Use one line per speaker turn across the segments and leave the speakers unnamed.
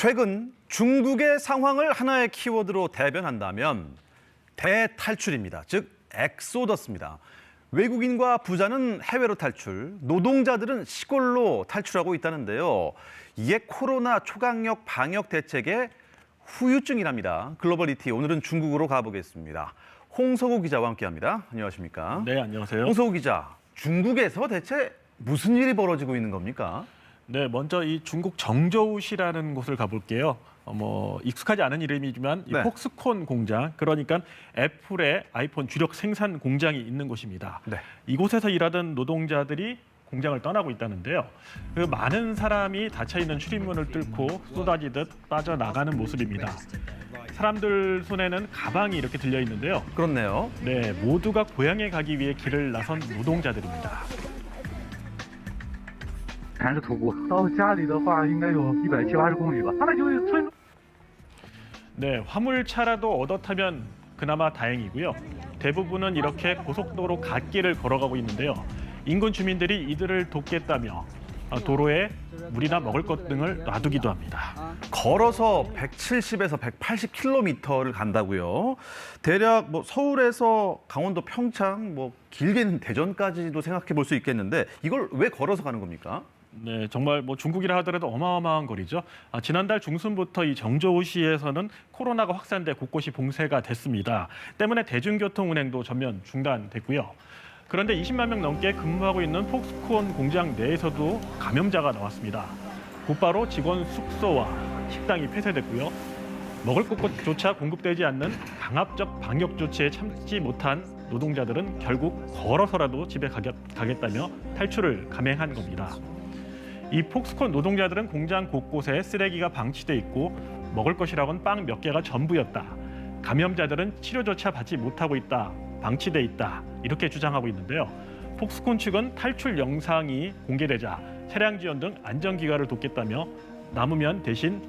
최근 중국의 상황을 하나의 키워드로 대변한다면 대탈출입니다. 즉 엑소더스입니다. 외국인과 부자는 해외로 탈출, 노동자들은 시골로 탈출하고 있다는데요. 이게 코로나 초강력 방역 대책의 후유증이랍니다. 글로벌리티 오늘은 중국으로 가보겠습니다. 홍석우 기자와 함께합니다. 안녕하십니까?
네, 안녕하세요.
홍석우 기자, 중국에서 대체 무슨 일이 벌어지고 있는 겁니까?
네, 먼저 이 중국 정저우시라는 곳을 가볼게요. 어, 뭐 익숙하지 않은 이름이지만 이
네.
폭스콘 공장, 그러니까 애플의 아이폰 주력 생산 공장이 있는 곳입니다.
네.
이곳에서 일하던 노동자들이 공장을 떠나고 있다는데요. 그 많은 사람이 닫혀 있는 출입문을 뚫고 쏟아지듯 빠져나가는 모습입니다. 사람들 손에는 가방이 이렇게 들려 있는데요.
그렇네요.
네, 모두가 고향에 가기 위해 길을 나선 노동자들입니다.
全是徒步，到家里的话应该有一百七八十公里吧。他那就是村
네, 화물차라도 얻어 타면 그나마 다행이고요. 대부분은 이렇게 고속도로 갓길을 걸어가고 있는데요. 인근 주민들이 이들을 돕겠다며 아, 도로에 물이나 먹을 것 등을 놔두기도 합니다.
걸어서 170에서 180km를 간다고요. 대략 뭐 서울에서 강원도 평창, 뭐 길게는 대전까지도 생각해 볼 수 있겠는데 이걸 왜 걸어서 가는 겁니까?
네, 정말 뭐 중국이라 하더라도 어마어마한 거리죠. 아, 지난달 중순부터 이 정저우시에서는 코로나가 확산돼 곳곳이 봉쇄가 됐습니다. 때문에 대중교통 운행도 전면 중단됐고요. 그런데 20만 명 넘게 근무하고 있는 폭스콘 공장 내에서도 감염자가 나왔습니다. 곧바로 직원 숙소와 식당이 폐쇄됐고요. 먹을 것조차 공급되지 않는 강압적 방역 조치에 참지 못한 노동자들은 결국 걸어서라도 집에 가겠, 가겠다며 탈출을 감행한 겁니다. 이 폭스콘 노동자들은 공장 곳곳에 쓰레기가 방치돼 있고 먹을 것이라곤 빵 몇 개가 전부였다. 감염자들은 치료조차 받지 못하고 있다. 방치돼 있다. 이렇게 주장하고 있는데요. 폭스콘 측은 탈출 영상이 공개되자 차량 지원 등 안전 기관을 돕겠다며 남으면 대신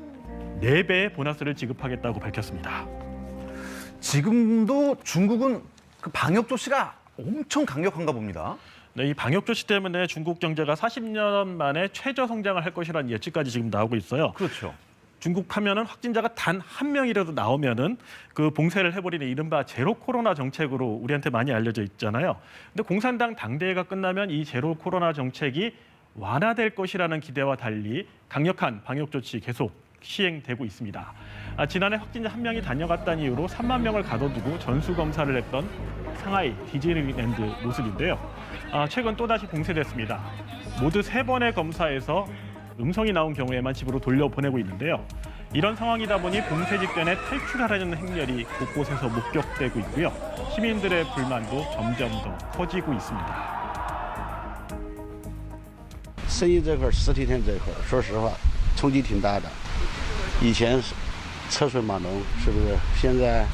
네배의 보너스를 지급하겠다고 밝혔습니다.
지금도 중국은 그 방역 조치가 엄청 강력한가 봅니다.
네, 이 방역 조치 때문에 중국 경제가 40년 만에 최저 성장을 할 것이라는 예측까지 지금 나오고 있어요.
그렇죠.
중국 하면은 확진자가 단 한 명이라도 나오면은 그 봉쇄를 해버리는 이른바 제로 코로나 정책으로 우리한테 많이 알려져 있잖아요. 근데 공산당 당대회가 끝나면 이 제로 코로나 정책이 완화될 것이라는 기대와 달리 강력한 방역 조치 계속 시행되고 있습니다. 아, 지난해 확진자 한 명이 다녀갔다는 이유로 3만 명을 가둬두고 전수 검사를 했던 상하이 디즈니랜드 모습인데요. 아, 최근 또다시 봉쇄됐습니다. 모두 세 번의 검사에서 음성이 나온 경우에만 집으로 돌려보내고 있는데요. 이런 상황이다 보니 봉쇄 직전에 탈출하려는 행렬이 곳곳에서 목격되고 있고요. 시민들의 불만도 점점 더 커지고 있습니다.
生意这块儿，实体店这块儿，说实话，冲击挺大的。 以前是车水马龙，是不是？现在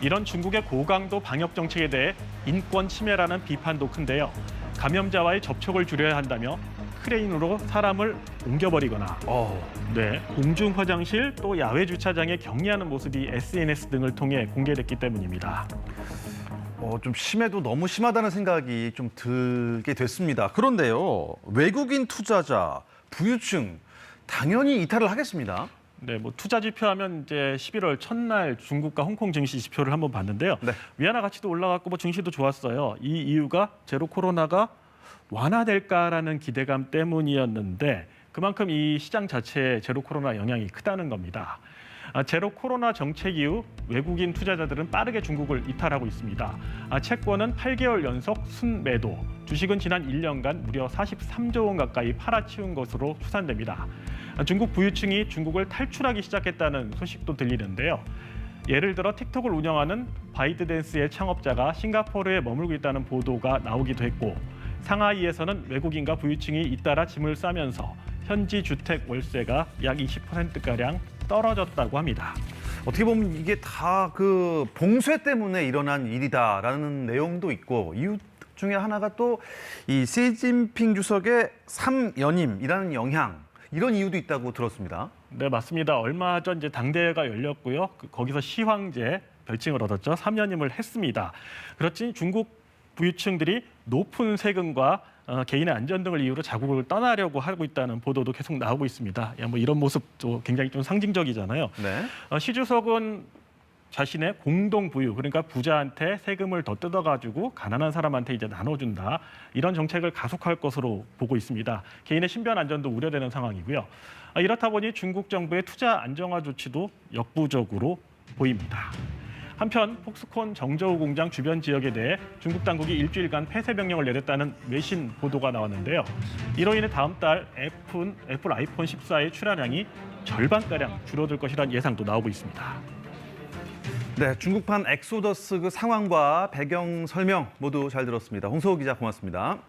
이런 중국의 고강도 방역 정책에 대해 인권 침해라는 비판도 큰데요. 감염자와의 접촉을 줄여야 한다며 크레인으로 사람을 옮겨버리거나
어,
네, 공중 화장실 또 야외 주차장에 격리하는 모습이 SNS 등을 통해 공개됐기 때문입니다.
어, 좀 심해도 너무 심하다는 생각이 좀 들게 됐습니다. 그런데요, 외국인 투자자, 부유층 당연히 이탈을 하겠습니다.
네, 뭐 투자 지표하면 이제 11월 첫날 중국과 홍콩 증시 지표를 한번 봤는데요.
네.
위안화 가치도 올라갔고 뭐 증시도 좋았어요. 이 이유가 제로 코로나가 완화될까라는 기대감 때문이었는데 그만큼 이 시장 자체에 제로 코로나 영향이 크다는 겁니다. 아, 제로 코로나 정책 이후 외국인 투자자들은 빠르게 중국을 이탈하고 있습니다. 아, 채권은 8개월 연속 순매도, 주식은 지난 1년간 무려 43조 원 가까이 팔아치운 것으로 추산됩니다. 아, 중국 부유층이 중국을 탈출하기 시작했다는 소식도 들리는데요. 예를 들어 틱톡을 운영하는 바이트댄스의 창업자가 싱가포르에 머물고 있다는 보도가 나오기도 했고 상하이에서는 외국인과 부유층이 잇따라 짐을 싸면서 현지 주택 월세가 약 20%가량 떨어졌다고 합니다.
어떻게 보면 이게 다 그 봉쇄 때문에 일어난 일이다라는 내용도 있고 이유 중에 하나가 또 이 시진핑 주석의 삼연임이라는 영향 이런 이유도 있다고 들었습니다.
네, 맞습니다. 얼마 전 이제 당대회가 열렸고요. 그- 거기서 시황제 별칭을 얻었죠. 3년임을 했습니다. 그렇지 중국 부유층들이 높은 세금과 어, 개인의 안전 등을 이유로 자국을 떠나려고 하고 있다는 보도도 계속 나오고 있습니다. 야, 뭐 이런 모습도 굉장히 좀 상징적이잖아요.
네.
어, 시 주석은 자신의 공동 부유 그러니까 부자한테 세금을 더 뜯어가지고 가난한 사람한테 이제 나눠준다 이런 정책을 가속할 것으로 보고 있습니다. 개인의 신변 안전도 우려되는 상황이고요. 아, 이렇다 보니 중국 정부의 투자 안정화 조치도 역부족으로 보입니다. 한편 폭스콘 정저우 공장 주변 지역에 대해 중국 당국이 일주일간 폐쇄 명령을 내렸다는 외신 보도가 나왔는데요. 이로 인해 다음 달 애플, 애플 아이폰 14의 출하량이 절반가량 줄어들 것이라는 예상도 나오고 있습니다.
네, 중국판 엑소더스 그 상황과 배경 설명 모두 잘 들었습니다. 홍소호 기자 고맙습니다.